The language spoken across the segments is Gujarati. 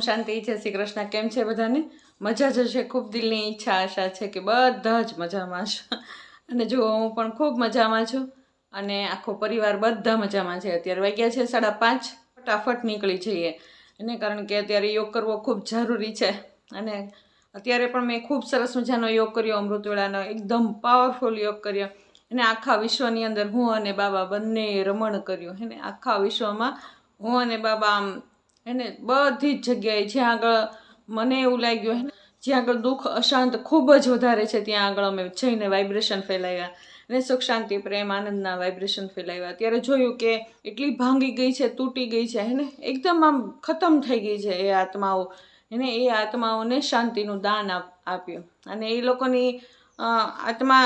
શાંતિ, જય શ્રી કૃષ્ણ, કેમ છે બધાને? મજા જ હશે, ખૂબ દિલની ઈચ્છા, આશા છે કે બધા જ મજામાં છે અને જો હું પણ ખૂબ મજામાં છું. અને આખો પરિવાર બધા મજામાં છે. અત્યારે વાગ્યા છે સાડા પાંચ. ફટાફટ નીકળી જઈએ. એને કારણ કે અત્યારે યોગ કરવો ખૂબ જરૂરી છે. અને અત્યારે પણ મેં ખૂબ સરસ મજાનો યોગ કર્યો, અમૃતવેળાનો એકદમ પાવરફુલ યોગ કર્યો. અને આખા વિશ્વની અંદર હું અને બાબા બંને રમણ કર્યું. અને આખા વિશ્વમાં હું અને બાબા આમ એને બધી જ જગ્યાએ જ્યાં આગળ મને એવું લાગ્યું હે જ્યાં આગળ દુઃખ, અશાંત ખૂબ જ વધારે છે, ત્યાં આગળ અમે જઈને વાઇબ્રેશન ફેલાવ્યા. અને સુખ, શાંતિ, પ્રેમ, આનંદના વાઇબ્રેશન ફેલાવ્યા. ત્યારે જોયું કે એટલી ભાંગી ગઈ છે, તૂટી ગઈ છે, હેને, એકદમ આમ ખતમ થઈ ગઈ છે એ આત્માઓ. એને એ આત્માઓને શાંતિનું દાન આપ્યું. અને એ લોકોની આત્મા,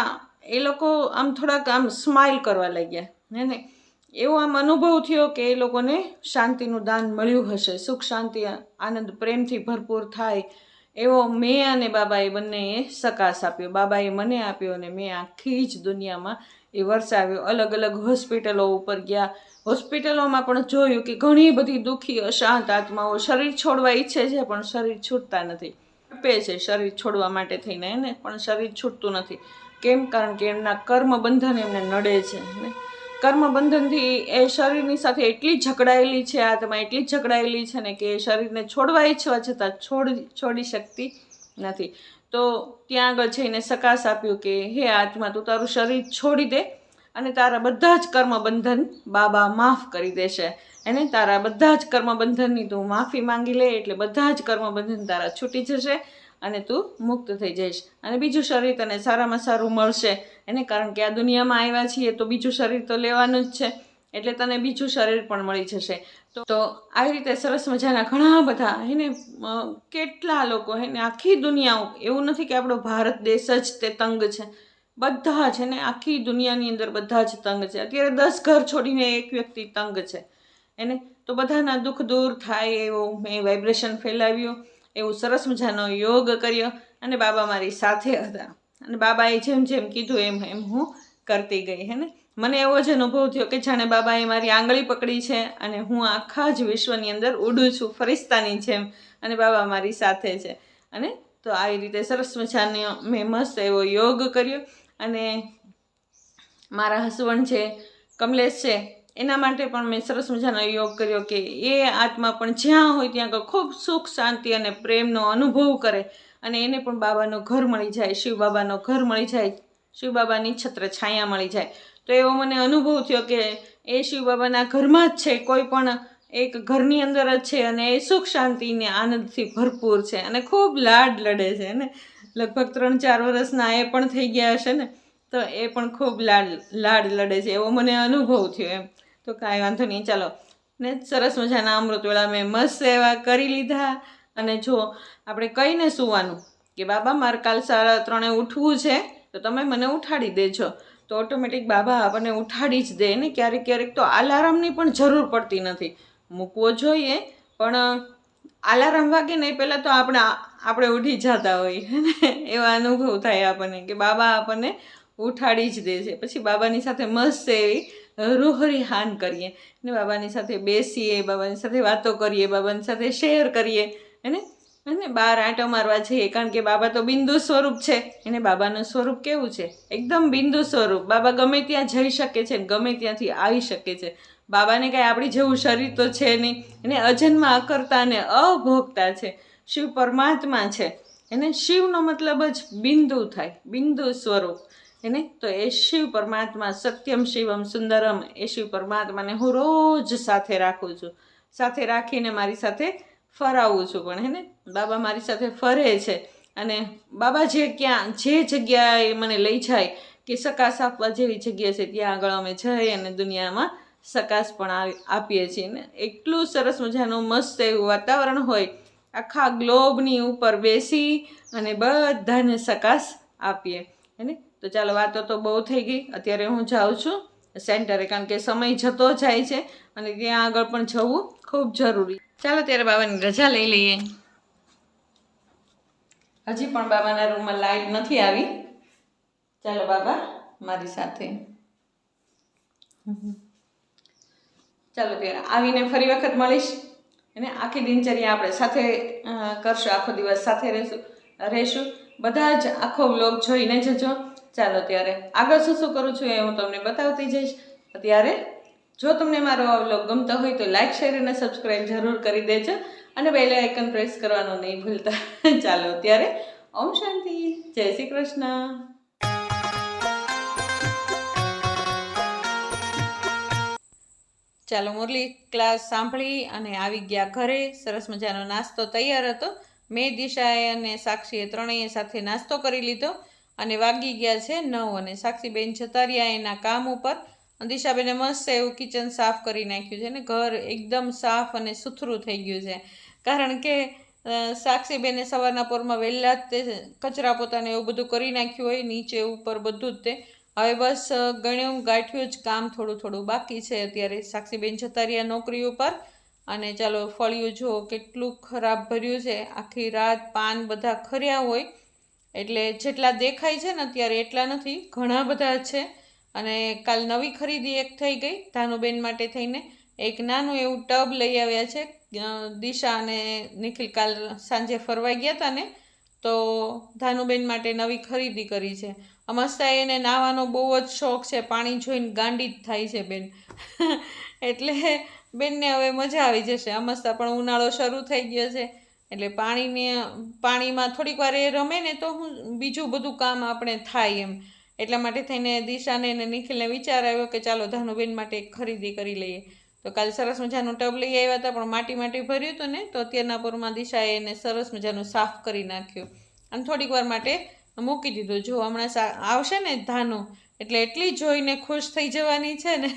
એ લોકો આમ થોડાક આમ સ્માઇલ કરવા લાગ્યા હે ને એવો આમ અનુભવ થયો કે એ લોકોને શાંતિનું દાન મળ્યું હશે. સુખ, શાંતિ, આનંદ, પ્રેમથી ભરપૂર થાય એવો મેં અને બાબાએ બંનેએ સકાસ આપ્યો. બાબાએ મને આપ્યો અને મેં આખી જ દુનિયામાં એ વરસાવ્યો. અલગ અલગ હોસ્પિટલો ઉપર ગયા. હોસ્પિટલોમાં પણ જોયું કે ઘણી બધી દુઃખી, અશાંત આત્માઓ શરીર છોડવા ઈચ્છે છે, પણ શરીર છૂટતા નથી. આપે છે શરીર છોડવા માટે થઈને, એને પણ શરીર છૂટતું નથી. કેમ? કારણ કે એમના કર્મ બંધન એમને નડે છે ને? કર્મ બંધનથી એ શરીરની સાથે એટલી જકડાયેલી છે આત્મા એટલી જકડાયેલી છે ને કે એ શરીરને છોડવા ઈચ્છવા છતાં છોડ, છોડી શકતી નથી. તો ત્યાં આગળ જઈને સકાશ આપ્યું કે, હે આત્મા, તું તારું શરીર છોડી દે અને તારા બધા જ કર્મ બંધન બાબા માફ કરી દેશે. એને તારા બધા જ કર્મબંધનની તું માફી માંગી લે એટલે બધા જ કર્મબંધન તારા છૂટી જશે અને તું મુક્ત થઈ જઈશ. અને બીજું શરીર તને સારામાં સારું મળશે. એને કારણ કે આ દુનિયામાં આવ્યા છીએ તો બીજું શરીર તો લેવાનું જ છે. એટલે તને બીજું શરીર પણ મળી જશે. તો તો આવી રીતે સરસ મજાના ઘણા બધા હેને કેટલા લોકો હેને આખી દુનિયા એવું નથી કે આપણો ભારત દેશ જ તે તંગ છે. બધા છે ને આખી દુનિયાની અંદર બધા જ તંગ છે. અત્યારે દસ ઘર છોડીને એક વ્યક્તિ તંગ છે. એને તો બધાના દુઃખ દૂર થાય એવું મેં વાઇબ્રેશન ફેલાવ્યું. એવું સરસ મજાનો યોગ કર્યો અને બાબા મારી સાથે હતા. અને બાબાએ જેમ જેમ કીધું એમ એમ હું કરતી ગઈ, હે ને? મને એવો જ અનુભવ થયો કે જાણે બાબાએ મારી આંગળી પકડી છે અને હું આખા જ વિશ્વની અંદર ઉડું છું, ફરિસ્તાની જેમ, અને બાબા મારી સાથે છે. અને તો આવી રીતે સરસ મજાનો મેં મસ્ત એવો યોગ કર્યો. અને મારા હસબન્ડ છે, કમલેશ છે એના માટે પણ મેં સરસ મજાનો યોગ કર્યો કે એ આત્મા પણ જ્યાં હોય ત્યાં ખૂબ સુખ, શાંતિ અને પ્રેમનો અનુભવ કરે અને એને પણ બાબાનું ઘર મળી જાય, શિવ બાબાનો ઘર મળી જાય, શિવ બાબાની છત્ર છાયા મળી જાય. તો એવો મને અનુભવ થયો કે એ શિવ બાબાના ઘરમાં જ છે, કોઈ પણ એક ઘરની અંદર જ છે અને એ સુખ શાંતિને આનંદથી ભરપૂર છે અને ખૂબ લાડ લડે છે ને? લગભગ ત્રણ ચાર વર્ષના એ પણ થઈ ગયા હશે ને? તો એ પણ ખૂબ લાડ લાડ લડે છે એવો મને અનુભવ થયો એમ. તો કાંઈ વાંધો નહીં, ચાલો. ને સરસ મજાના અમૃતવેળા મેં મસ્ત એવા કરી લીધા. અને જો આપણે કહીને સૂવાનું કે, બાબા, મારે કાલ સાડા ત્રણે ઉઠવું છે, તો તમે મને ઉઠાડી દેજો. તો ઓટોમેટિક બાબા આપણને ઉઠાડી જ દે ને ક્યારેક ક્યારેક તો અલાર્મની પણ જરૂર પડતી નથી. મૂકવો જોઈએ, પણ અલાર્મ વાગે નહીં પહેલાં તો આપણે આપણે ઉઠી જતા હોઈએ ને એવા અનુભવ થાય આપણને કે બાબા આપણને ઉઠાડી જ દે છે. પછી બાબાની સાથે મસ્ત એવી રૂહરી હાન કરીએ. અને બાબાની સાથે બેસીએ, બાબાની સાથે વાતો કરીએ, બાબાની સાથે શેર કરીએ. એને અને બહાર આંટો મારવા જઈએ. કારણ કે બાબા તો બિંદુ સ્વરૂપ છે. એને બાબાનું સ્વરૂપ કેવું છે? એકદમ બિંદુ સ્વરૂપ. બાબા ગમે ત્યાં જઈ શકે છે ગમે ત્યાંથી આવી શકે છે. બાબાને કાંઈ આપણી જેવું શરીર તો છે નહીં. એને અજન્મા અકર્તા અને અભોગતા છે. શિવ પરમાત્મા છે. એને શિવનો મતલબ જ બિંદુ થાય. બિંદુ સ્વરૂપ. એને તો એ શિવ પરમાત્મા સત્યમ શિવમ સુંદરમ એ શિવ પરમાત્માને હું રોજ સાથે રાખું છું. સાથે રાખીને મારી સાથે ફરાવું છું પણ, હે ને? બાબા મારી સાથે ફરે છે અને બાબા જે ક્યાં, જે જગ્યાએ મને લઈ જાય કે સકાશ આપવા જેવી જગ્યા છે, ત્યાં આગળ અમે જઈ અને દુનિયામાં સકાશ પણ આપીએ છીએ, ને? એટલું સરસ મજાનું મસ્ત એવું વાતાવરણ હોય, આખા ગ્લોબની ઉપર બેસી અને બધાને સકાશ આપીએ હેને તો ચાલો વાતો તો બહુ થઈ ગઈ. અત્યારે હું જાઉં છું સેન્ટરે, કારણ કે સમય જતો જાય છે અને ત્યાં આગળ પણ જવું ખૂબ જરૂરી. ચાલો ત્યારે બાબાની રજા લઈ લઈએ. હજી પણ બાબાના રૂમમાં લાઈટ નથી આવી. ચાલો બાબા, મારી સાથે. ચાલો ત્યારે આવીને ફરી વખત મળીશ. અને આખી દિનચર્યા આપણે સાથે કરશું. આખો દિવસ સાથે રહેશું. રહેશું. બધા જ આખો વ્લોગ જોઈને જજો. ચાલો ત્યારે આગળ શું શું કરું છું એ હું તમને બતાવતી જઈશ. ત્યારે જો તમને મારો આ ગમતો હોય તો લાઇક શેર અને સબસ્ક્રાઈબ જરૂર કરી દેજો અને બેલ આઇકન પ્રેસ કરવાનું નહીં ભૂલતા. ચાલો ત્યારે ઓમ શાંતિ. જય શ્રી કૃષ્ણ. ચાલો મુરલી ક્લાસ સાંભળી અને આવી ગયા ઘરે. સરસ મજાનો નાસ્તો તૈયાર હતો. મેં દિશાએ અને સાક્ષીએ ત્રણેય સાથે નાસ્તો કરી લીધો. અને વાગી ગયા છે નવ અને સાક્ષીબેન જતા એના કામ ઉપર દિશાબેને મસ્ત એવું કિચન સાફ કરી નાખ્યું છે અને ઘર એકદમ સાફ અને સુથરું થઈ ગયું છે. કારણ કે સાક્ષીબેને સવારના પોરમાં વહેલા જ તે કચરા પોતાને એવું બધું કરી નાખ્યું હોય, નીચે ઉપર બધું જ તે. હવે બસ ગણ્યું, ગાંઠ્યું જ કામ થોડું થોડું બાકી છે અત્યારે સાક્ષીબેન જતા નોકરી ઉપર. અને ચાલો ફળિયું જુઓ, કેટલું ખરાબ ભર્યું છે. આખી રાત પાન બધા ખર્યા હોય. એટલે જેટલા દેખાય છે ને અત્યારે એટલા નથી. ઘણા બધા છે. અને કાલ નવી ખરીદી એક થઈ ગઈ, ધાનુબેન માટે થઈને. એક નાનું એવું ટબ લઈ આવ્યા છે. દિશા અને નિખિલ કાલ સાંજે ફરવા ગયા હતા ને, તો ધાનુબેન માટે નવી ખરીદી કરી છે. અમસ્તા એને નાહવાનો બહુ જ શોખ છે. પાણી જોઈને ગાંડી જ થાય છે બેન. એટલે બેનને હવે મજા આવી જશે. અમસ્તા પણ ઉનાળો શરૂ થઈ ગયો છે. એટલે પાણીને, પાણીમાં થોડીક વાર એ રમે ને તો હું બીજું બધું કામ આપણે થાય એમ. એટલા માટે થઈને દિશાને અને નિખિલને વિચાર આવ્યો કે ચાલો ધાનુબેન માટે ખરીદી કરી લઈએ. તો કાલે સરસ મજાનું ટબ લઈ આવ્યા હતા, પણ માટી માટી ભર્યું હતું ને, તો અત્યારના પૂરમાં દિશાએ એને સરસ મજાનું સાફ કરી નાખ્યું. અને થોડીક વાર માટે મૂકી દીધું. જો હમણાં આવશે ને ધાનો, એટલે એટલી જોઈને ખુશ થઈ જવાની છે ને.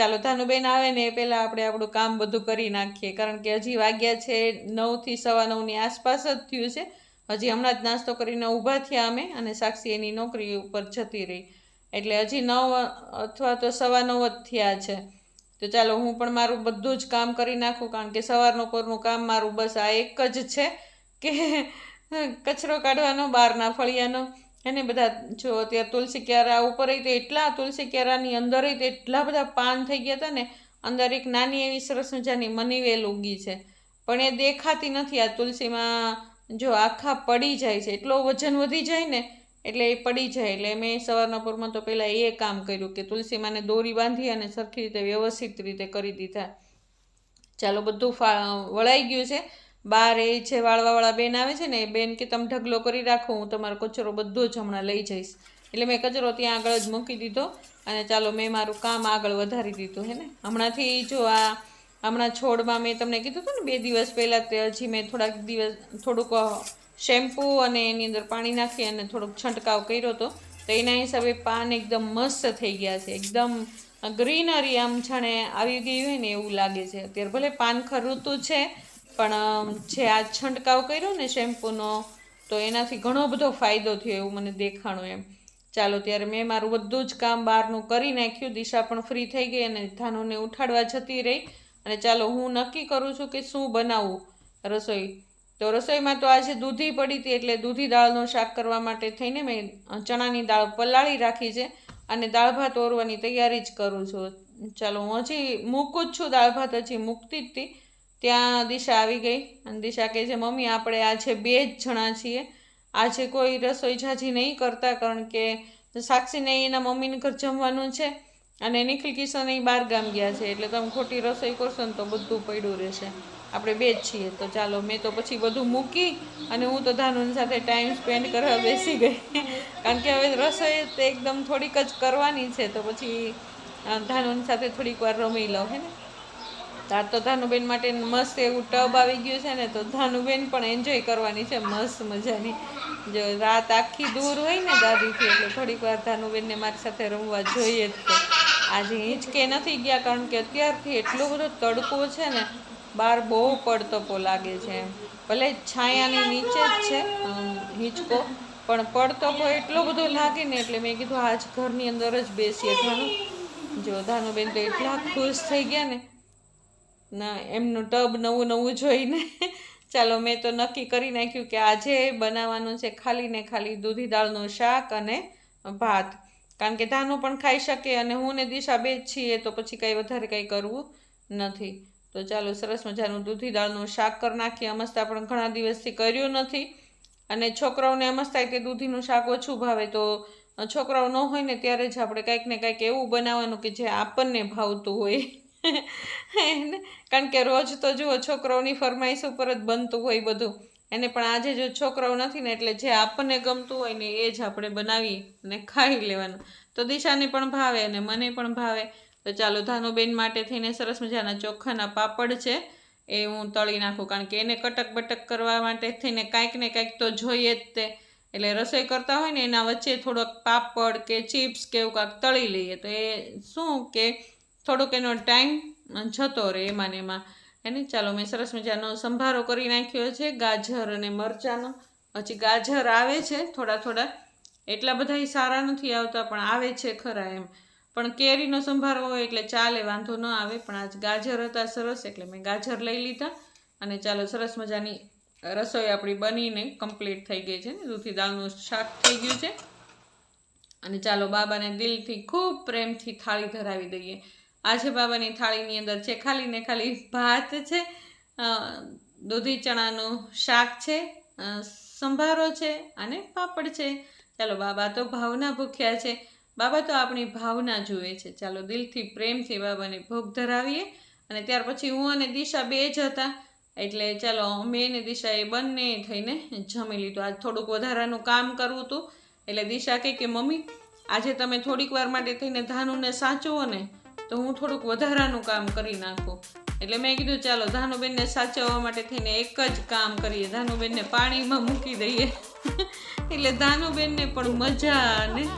ચાલો ધાનુબેન આવે ને એ પહેલાં આપણે આપણું કામ બધું કરી નાખીએ. કારણ કે હજી વાગ્યા છે નવથી સવા નવની આસપાસ જ થયું છે. હજી હમણાં જ નાસ્તો કરીને ઊભા થયા અમે અને સાક્ષી એની નોકરી ઉપર જતી રહી. એટલે હજી નવ અથવા તો સવા નવ જ થયા છે. તો ચાલો હું પણ મારું બધું જ કામ કરી નાખું, કારણ કે સવારનું પરનું કામ મારું બસ આ એક જ છે કે કચરો કાઢવાનો, બહારના ફળિયાનો. એને બધા જો અત્યારે તુલસી ક્યારા ઉપર તો એટલા તુલસી ક્યારાની અંદર તો એટલા બધા પાન થઈ ગયા હતા ને, અંદર એક નાની એવી સરસ મજાની મનીવેલ ઉગી છે. પણ એ દેખાતી નથી આ તુલસીમાં, જો આખા પડી જાય છે, એટલો વજન વધી જાય ને, એટલે એ પડી જાય. એટલે મેં સવારના પૂરમાં તો પહેલાં એ કામ કર્યું કે તુલસીમાને દોરી બાંધી અને સરખી રીતે વ્યવસ્થિત રીતે કરી દીધા. ચાલો બધું વળાઈ ગયું છે. બાર એ જે વાળવાવાળા બેન આવે છે ને, એ બેન કે તમે ઢગલો કરી રાખો, હું તમારો કચરો બધો જ હમણાં લઈ જઈશ. એટલે મેં કચરો ત્યાં આગળ જ મૂકી દીધો અને ચાલો મેં મારું કામ આગળ વધારી દીધું, હે ને? હમણાંથી જો આ હમણાં છોડમાં મેં તમને કીધું હતું ને, બે દિવસ પહેલાં તે હજી મેં થોડાક દિવસ, થોડુંક શેમ્પૂ અને એની અંદર પાણી નાખી અને થોડોક છંટકાવ કર્યો હતો. તો એના હિસાબે પાન એકદમ મસ્ત થઈ ગયા છે. એકદમ ગ્રીનરી આમ જાણે આવી ગઈ હોય ને એવું લાગે છે. અત્યારે ભલે પાન ખરું ઋતુ છે પણ જે આ છંટકાવ કર્યો ને શેમ્પૂનો, તો એનાથી ઘણો બધો ફાયદો થયો એવું મને દેખાણું એમ. ચાલો, ત્યારે મેં મારું બધું જ કામ બહારનું કરી નાખ્યું. દિશા પણ ફ્રી થઈ ગઈ અને ધાનુને ઉઠાડવા જતી રહી. અને ચાલો, હું નક્કી કરું છું કે શું બનાવવું રસોઈ. તો રસોઈમાં તો આજે દૂધી પડી હતી એટલે દૂધી દાળનું શાક કરવા માટે થઈને મેં ચણાની દાળ પલાળી રાખી છે અને દાળ ભાત ઓરવાની તૈયારી જ કરું છું. ચાલો, હું હજી મૂકું જ છું, દાળ ભાત હજી મૂકતી જ હતી. ત્યાં દિશા આવી ગઈ અને દિશા કહે છે, મમ્મી, આપણે આજે બે જ જણા છીએ. આજે કોઈ રસોઈ ઝાઝી નહીં કરતા કારણ કે સાક્ષીને એના મમ્મીને ઘર જમવાનું છે અને નિખિલ, કિશન એ બહાર ગામ ગયા છે. એટલે તમે ખોટી રસોઈ કરશો ને તો બધું પડ્યું રહેશે. આપણે બે જ છીએ. તો ચાલો, મેં તો પછી બધું મૂકી અને હું તો ધાનુની સાથે ટાઈમ સ્પેન્ડ કરવા બેસી ગઈ. કારણ કે હવે રસોઈ તો એકદમ થોડીક જ કરવાની છે. તો પછી ધાનુની સાથે થોડીક વાર રમી લઉં, હે ને? તાર તો ધાનુબેન માટે મસ્ત એવું ટબ આવી ગયું છે ને, તો ધાનુબેન પણ એન્જોય કરવાની છે, મસ્ત મજાની. જો રાત આખી દૂર હોય ને દાદીથી, એટલે થોડીક વાર ધાનુબેનને મારી સાથે રમવા જોઈએ જ તો આજે હિંચકે નથી ગયા, કારણ કે અત્યારથી એટલો બધો તડકો છે ને બહાર બહુ પડતપો લાગે છે. ભલે છાયાની નીચે જ છે હિંચકો, પણ પડતપો એટલો બધો લાગે ને, એટલે મેં કીધું આજ ઘરની અંદર જ બેસીએ ધાનુ. જો ધાનુબેન તો એટલા ખુશ થઈ ગયા ને ના, એમનું ટબ નવું નવું જોઈને. ચાલો, મેં તો નક્કી કરી નાખ્યું કે આજે બનાવવાનું છે ખાલી ને ખાલી દૂધી દાળનું શાક અને ભાત. કારણ કે ધાનું પણ ખાઈ શકે અને હું ને દિશા બે જ છીએ, તો પછી કાંઈ વધારે કાંઈ કરવું નથી. તો ચાલો, સરસ મજાનું દૂધી દાળનું શાક કરી નાખીએ. અમસ્તા પણ ઘણા દિવસથી કર્યું નથી. અને છોકરાઓને અમસ્તા કે દૂધીનું શાક ઓછું ભાવે. તો છોકરાઓ ન હોય ને, ત્યારે જ આપણે કંઈક ને કંઈક એવું બનાવવાનું કે જે આપણને ભાવતું હોય. કારણ કે રોજ તો જુઓ છોકરાઓની ફરમાઈશ ઉપર જ બનતું હોય બધું. એને પણ આજે જો છોકરાઓ નથી ને એટલે જે આપણને ગમતું હોય ને એ જ આપણે બનાવી અને ખાઈ લેવાનું. તો દિશાને પણ ભાવે અને મને પણ ભાવે. તો ચાલો, ધાનુબેન માટે થઈને સરસ મજાના ચોખાના પાપડ છે એ હું તળી નાખું, કારણ કે એને કટક બટક કરવા માટે થઈને કાંઈક ને કાંઈક તો જોઈએ જ તે. એટલે રસોઈ કરતા હોય ને એના વચ્ચે થોડોક પાપડ કે ચિપ્સ કે એવું કાંઈક તળી લઈએ. તો એ શું કે થોડોક એનો ટાઈમ જતો રહે એમાં ને એમાં. એને ચાલો મેં સરસ મજાનો સંભારો કરી નાખ્યો છે, ગાજર અને મરચાંનો. હજી ગાજર આવે છે થોડા થોડા. એટલા બધા સારા નથી આવતા, પણ આવે છે ખરા એમ. પણ કેરીનો સંભારો હોય એટલે ચાલે, વાંધો ન આવે. પણ આજ ગાજર હતા સરસ, એટલે મેં ગાજર લઈ લીધા. અને ચાલો સરસ મજાની રસોઈ આપણી બનીને કમ્પ્લીટ થઈ ગઈ છે ને. દૂધી દાળનું શાક થઈ ગયું છે. અને ચાલો બાબાને દિલથી ખૂબ પ્રેમથી થાળી ધરાવી દઈએ. આજે બાબાની થાળીની અંદર છે. ખાલી ને ખાલી ભાત છે દૂધી ચણાનું શાક છે સંભારો છે અને પાપડ છે. ચાલો બાબા તો ભાવના ભૂખ્યા છે. બાબા તો આપણી ભાવના જુએ છે. ચાલો દિલથી પ્રેમથી બાબાને ભોગ ધરાવીએ અને ત્યાર પછી હું અને દિશા બે જ હતા. એટલે ચાલો અમે ને એ બંને થઈને જમી લીધું. આજ થોડુંક વધારાનું કામ કરવું હતું. એટલે દિશા કહે કે, મમ્મી, આજે તમે થોડીક વાર માટે થઈને ધાનુને સાચવો ને. તો હું થોડુંક વધારાનું કામ કરી નાખું. એટલે મેં કીધું, ચાલો, ધાનુબેનને સાચવવા માટે થઈને એક જ કામ કરીએ. ધાનુબેનને પાણીમાં મૂકી દઈએ. એટલે ધાનુબેનને પણ મજા અને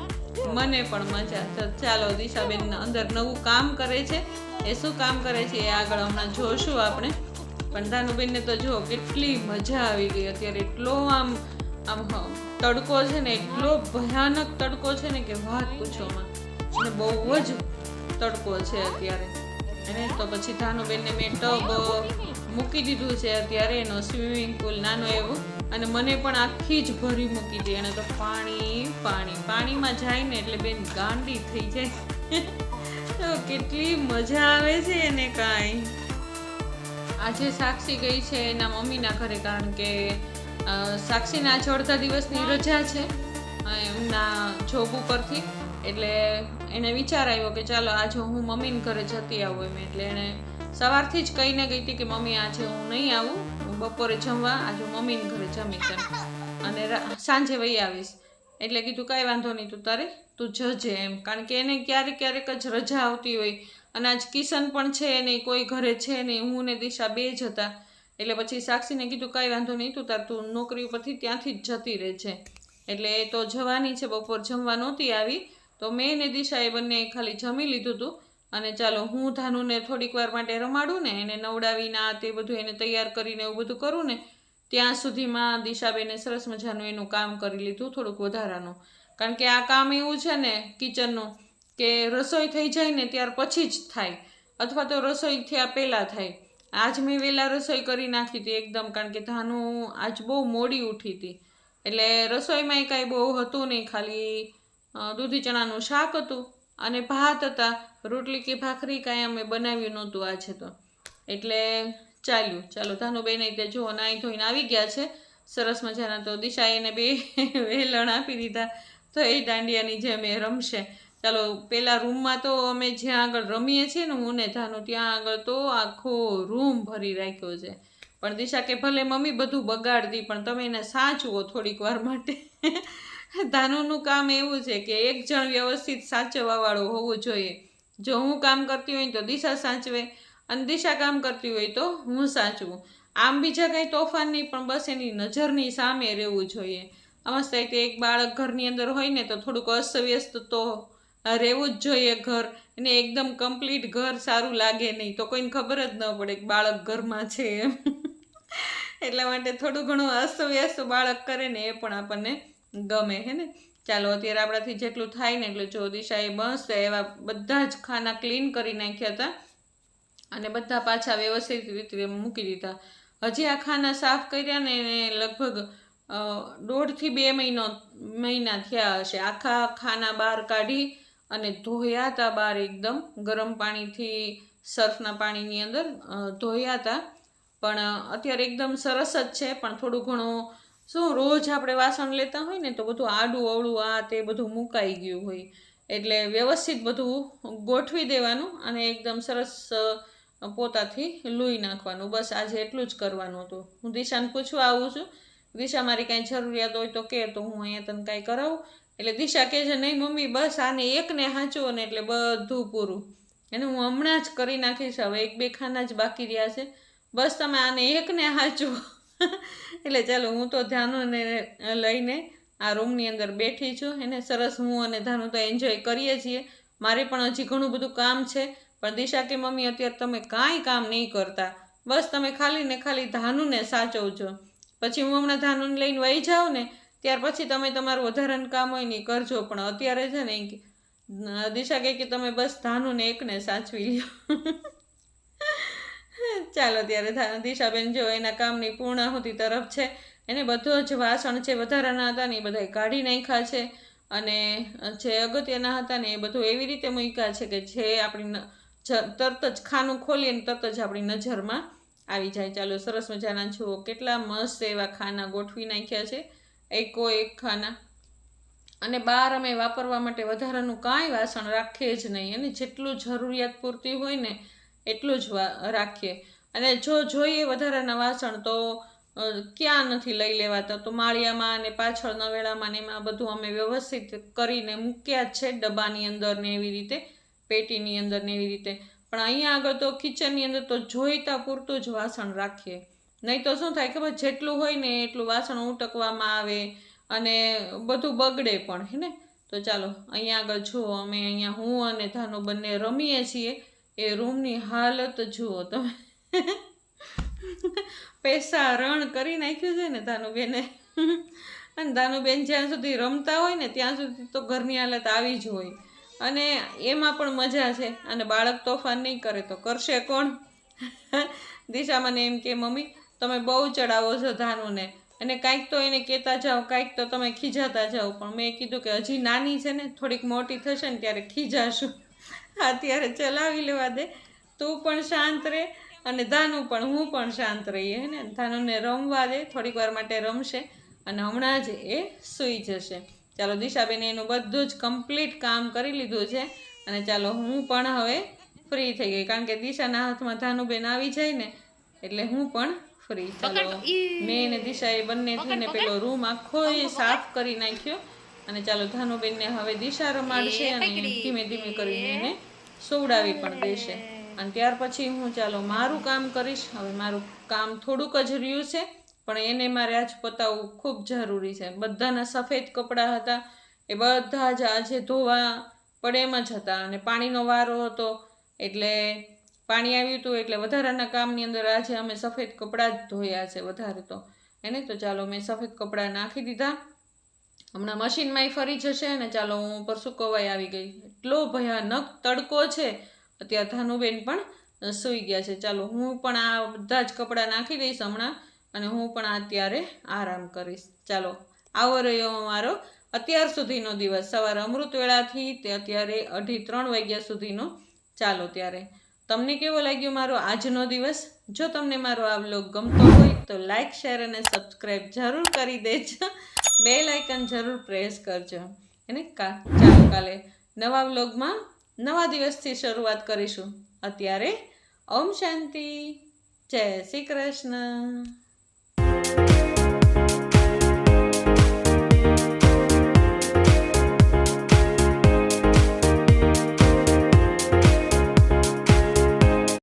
મને પણ મજા. તો ચાલો, દિશાબેન અંદર નવું કામ કરે છે. એ શું કામ કરે છે એ આગળ હમણાં જોશું આપણે. પણ ધાનુબેનને તો જો, કેટલી મજા આવી ગઈ. અત્યારે એટલો આમ આમ તડકો છે ને, એટલો ભયાનક તડકો છે ને કે વાત પૂછોમાં અને બહુ જ તડકો છે અત્યારે. એને તો પછી ધાનુબેનને મેં ટબ મૂકી દીધું છે અત્યારે એનો સ્વિમિંગ પુલ નાનો એવો. અને મને પણ આખી જ ભરી મૂકી દે એને તો પાણી પાણી, પાણીમાં જાય ને એટલે બેન ગાંડી થઈ જાય. તો કેટલી મજા આવે છે એને કાંઈ. આજે સાક્ષી ગઈ છે એના મમ્મીના ઘરે કારણ કે સાક્ષીના અડધા દિવસની રજા છે. એમના જોબ ઉપરથી. એટલે એને વિચાર આવ્યો કે ચાલો આજે હું મમ્મીને ઘરે જતી આવું એમ, એટલે એણે સવારથી જ કહીને ગઈ હતી કે, મમ્મી આજે હું નહીં આવું, હું બપોરે જમવા આજે મમ્મીને ઘરે જમીશ એમ અને સાંજે વહી આવીશ. એટલે કીધું, કાંઈ વાંધો નહીં, તું તારે, તું જજે એમ. કારણ કે એને ક્યારેક ક્યારેક જ રજા આવતી હોય. અને આજ કિશન પણ છે નહીં, કોઈ ઘરે છે નહીં, હું ને દિશા બે જ હતા. એટલે પછી સાક્ષીને કીધું, કાંઈ વાંધો નહીં, તું તાર, તું નોકરી ઉપરથી ત્યાંથી જ જતી રહે છે એટલે એ તો જવાની છે, બપોર જમવા નહોતી આવી. તો મેં ને દિશાએ બંને ખાલી જમી લીધું હતું અને ચાલો હું ધાનુને થોડીક વાર માટે રમાડું ને એને નવડાવીને આ તે બધું એને તૈયાર કરીને એવું બધું કરું ને, ત્યાં સુધીમાં દિશાબેને સરસ મજાનું એનું કામ કરી લીધું થોડુંક વધારાનું. કારણ કે આ કામ એવું છે ને કિચનનું કે રસોઈ થઈ જાય ને ત્યાર પછી જ થાય, અથવા તો રસોઈ થયા પહેલાં થાય. આજ મેં વહેલા રસોઈ કરી નાખી હતી એકદમ, કારણ કે ધાનુ આજ બહુ મોડી ઉઠી હતી. એટલે રસોઈમાંય કાંઈ બહુ હતું નહીં, ખાલી દૂધી ચણાનું શાક હતું અને ભાત હતા. રોટલી કે ભાખરી કાંઈ અમે બનાવ્યું નહોતું આજે તો. એટલે ચાલ્યું. ચાલો ધાનુબેન તે જુઓ, નાહી ધોઈને આવી ગયા છે. સરસ મજાના તો દિશાએ એને બે વહેલણ આપી દીધા. તો એ દાંડિયાની જેમ એ રમશે. ચાલો, પેલા રૂમમાં તો અમે જ્યાં આગળ રમીએ છીએ ને હું ને ધાનુ, ત્યાં આગળ તો આખો રૂમ ભરી રાખ્યો છે. પણ દિશા કે ભલે મમ્મી બધું બગાડતી, પણ તમે એને સાચવો થોડીક વાર માટે. ધાનુનું કામ એવું છે કે એક જણ વ્યવસ્થિત સાચવવાવાળો હોવું જોઈએ. જો હું કામ કરતી હોય તો દિશા સાચવે, અને દિશા કામ કરતી હોય તો હું સાચવું. આમ બીજા કંઈ તોફાન નહીં, પણ બસ એની નજરની સામે રહેવું જોઈએ. આમાં તે એક બાળક ઘરની અંદર હોય ને તો થોડુંક અસ્તવ્યસ્ત તો રહેવું જ જોઈએ ઘર એને એકદમ કમ્પ્લીટ ઘર સારું લાગે નહીં. તો કોઈને ખબર જ ન પડે કે બાળક ઘરમાં છે એમ. એટલા માટે થોડું ઘણું અસ્તવ્યસ્ત બાળક કરે ને એ પણ આપણને ગમે, હે ને? ચાલો, અત્યારે આપણાથી જેટલું થાય ને એટલું જો દિશાએ બસ એવા બધા જ ખાના ક્લીન કરી નાખ્યા હતા. અને બધા પાછા વ્યવસ્થિત રીતે મૂકી દીધા. હજી આ ખાના સાફ કર્યા ને એને લગભગ દોઢથી બે મહિનો, મહિના થયા હશે. આખા ખાના બહાર કાઢી અને ધોયા હતા બહાર એકદમ. ગરમ પાણીથી સર્ફના પાણીની અંદર ધોયા હતા. પણ અત્યારે એકદમ સરસ જ છે, પણ થોડું ઘણું શું રોજ આપણે વાસણ લેતા હોય ને તો બધું આડું, અવળું આ તે બધું મુકાઈ ગયું હોય. એટલે વ્યવસ્થિત બધું ગોઠવી દેવાનું અને એકદમ સરસ પોતાથી લૂઈ નાખવાનું. બસ આજે એટલું જ કરવાનું હતું. હું દિશાને પૂછવા આવું છું. દિશા મારી કાંઈ જરૂરિયાત હોય તો કે તો હું અહીંયા તને કાંઈ કરાવું. એટલે દિશા કહે છે, નહીં મમ્મી, બસ આને એકને હાંચવો ને એટલે બધું પૂરું. એને હું હમણાં જ કરી નાખીશ. હવે એક બે ખાના જ બાકી રહ્યા છે. બસ તમે આને એકને હાંચવો. એટલે ચાલો હું તો ધ્યાનુને લઈને આ રૂમની અંદર બેઠી છું. એને સરસ હું અને ધાનુ તો એન્જોય કરીએ છીએ. મારે પણ હજી ઘણું બધું કામ છે, પણ દિશા કે મમ્મી અત્યારે તમે કાંઈ કામ નહીં કરતા. બસ તમે ખાલી ને ખાલી ધાનુને સાચવજો. પછી હું હમણાં ધાનુને લઈને વહી જાઉં ને, ત્યાર પછી તમે તમારું વધારાનું કામ હોય ને કરજો. પણ અત્યારે છે ને દિશા કહે કે તમે બસ ધાનુને એકને સાચવી લ્યો. ચાલો ત્યારે દિશાબેન જો એના કામની પૂર્ણાહુતિ તરફ છે, એને બધો જ વાસણ છે વધારાના હતા ને એ બધા કાઢી નાખ્યા છે અને જે અગત્યના હતા ને એ બધું એવી રીતે મૂક્યા છે કે જે આપણી તરત જ ખાનું ખોલીએ ને તરત જ આપણી નજરમાં આવી જાય. ચાલો સરસ મજાના જુઓ કેટલા મસ્ત એવા ખાના ગોઠવી નાખ્યા છે, એકો એક ખાના. અને બહાર અમે વાપરવા માટે વધારાનું કાંઈ વાસણ રાખીએ જ નહીં. અને જેટલું જરૂરિયાત પૂરતી હોય ને એટલું જ રાખીએ. અને જો જોઈએ વધારાના વાસણ તો ક્યાં નથી લઈ લેવાતા? તો માળિયામાં અને પાછળ નવેડામાં ને એમાં બધું અમે વ્યવસ્થિત કરીને મૂક્યા છે ડબ્બાની અંદર ને એવી રીતે, પેટીની અંદર ને એવી રીતે. પણ અહીંયા આગળ તો કિચનની અંદર તો જોઈતા પૂરતું જ વાસણ રાખીએ. નહીં તો શું થાય ખબર? જેટલું હોય ને એટલું વાસણ ઉટકવામાં આવે અને બધું બગડે પણ, હે ને? તો ચાલો, અહીંયા આગળ જુઓ, અમે અહીંયા હું અને ધાનો બંને રમીએ છીએ. એ રૂમની હાલત જુઓ તમે. પૈસા રણ કરી નાખ્યું છે ને ધાનુબેને. અને ધાનુબેન જ્યાં સુધી રમતા હોય ને ત્યાં સુધી તો ઘરની હાલત આવી જ હોય. અને એમાં પણ મજા છે. અને બાળક તોફાન નહીં કરે તો કરશે કોણ? દિશા મને એમ કે, મમ્મી, તમે બહુ ચડાવો છો ધાનુને. અને કાંઈક તો એને કહેતા જાઓ, કાંઈક તો તમે ખીજાતા જાઓ. પણ મેં કીધું કે હજી નાની છે ને, થોડીક મોટી થશે ને ત્યારે ખીજાશું. અત્યારે ચલાવી લેવા દે. તું પણ શાંત રહે અને ધાનુ પણ હું પણ શાંત રહીએ હે ને? ધાનુને રમવા દે થોડીક વાર માટે રમશે અને હમણાં જ એ સૂઈ જશે. ચાલો દિશાબેને એનું બધું જ કમ્પ્લીટ કામ કરી લીધું છે અને ચાલો હું પણ હવે ફ્રી થઈ ગઈ. કારણ કે દિશાના હાથમાં ધાનુબેન આવી જાય ને એટલે હું પણ ફ્રી ચાલો મેં દિશા દિશાએ બંને થઈને પેલો રૂમ આખો એ સાફ કરી નાખ્યો. અને ચાલો ધાનુબેનને હવે દિશા રમાડશે અને ધીમે ધીમે કરીને એને સોવડાવી પણ દેશે. અને ત્યાર પછી હું ચાલો મારું કામ કરીશ. હવે મારું કામ થોડુંક જ રહ્યું છે પણ એને મારે આજ પતાવવું ખૂબ જરૂરી છે. બધાના સફેદ કપડાં હતા એ બધા જ આજે ધોવા પડે એમ જ હતા. અને પાણીનો વારો હતો એટલે પાણી આવ્યું હતું એટલે વધારાના કામની અંદર આજે અમે સફેદ કપડાં જ ધોયા છે વધારે તો. એને તો ચાલો મેં સફેદ કપડાં નાખી દીધા. હમણાં મશીનમાં ફરી જશે અને ચાલો હું ઉપર સુકવાઈ આવી ગઈ. એટલો ભયાનક તડકો છે. અત્યારે ધનુબેન પણ સૂઈ ગયા છે. ચાલો હું પણ આ બધા જ કપડાં નાખી દઈશ હમણાં અને હું પણ અત્યારે આરામ કરીશ. ચાલો, આવો રહ્યો મારો અત્યાર સુધીનો દિવસ. સવારે અમૃત વેળાથી તે અત્યારે અઢી ત્રણ વાગ્યા સુધીનો. ચાલો ત્યારે. તમને કેવો લાગ્યો મારો આજનો દિવસ? જો તમને મારો આ વ્લોગ ગમતો હોય તો લાઈક શેર અને સબસ્ક્રાઈબ જરૂર કરી દેજો. બે આઇકન જરૂર પ્રેસ કરજો. એને ચાલો કાલે નવા વ્લોગમાં નવા દિવસથી શરૂઆત કરીશું. અત્યારે ઓમ શાંતિ. જય શ્રી કૃષ્ણ.